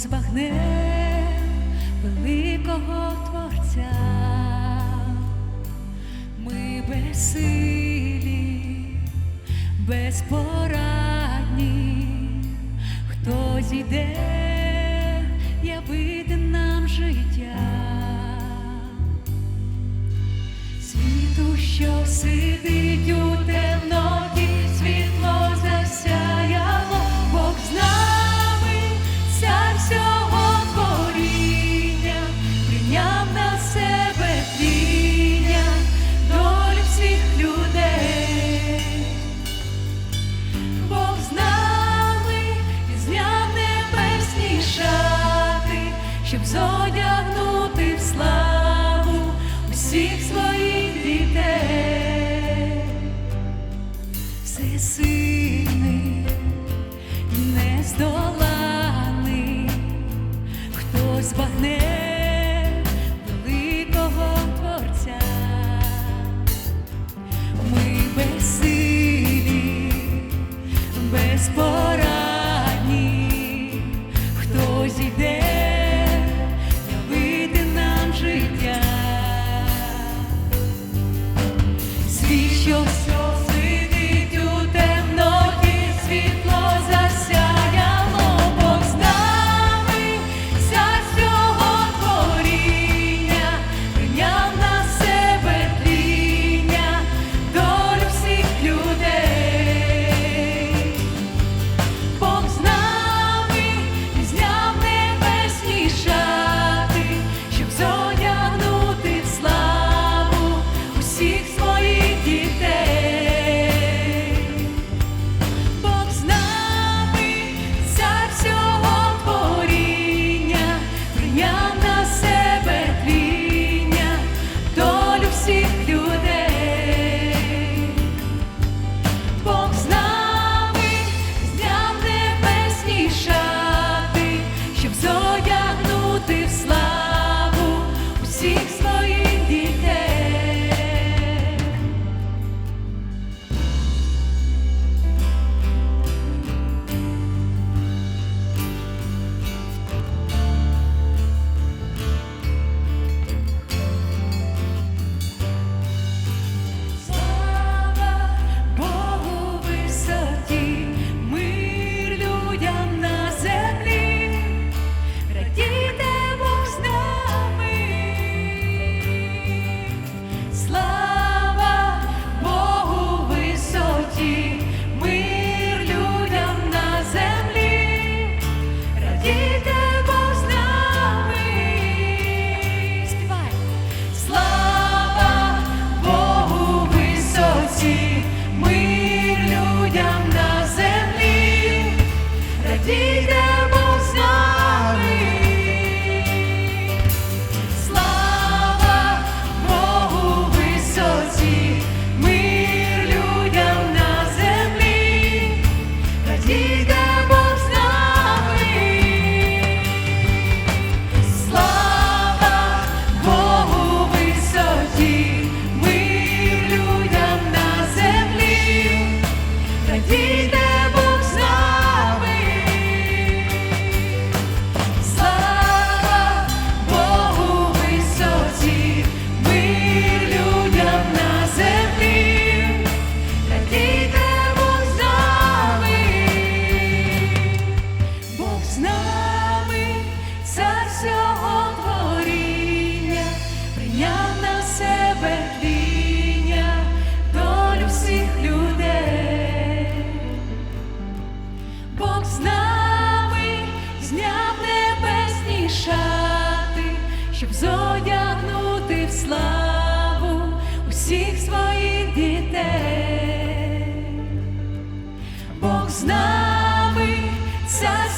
збагне великого творця, ми безсилі, безпорадні, хто зійде, я явити нам життя, світу, що сидить у те.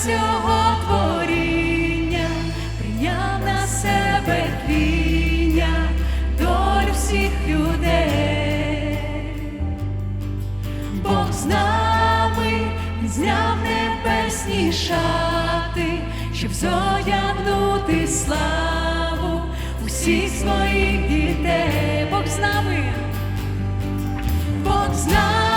всього творіння, прийняв на себе твіння, долю всіх людей, Бог з нами зняв небесні шати, щоб зоягнути славу усіх своїх дітей, Бог з нами, Бог з нами.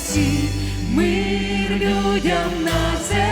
спаси, мир людям на землі.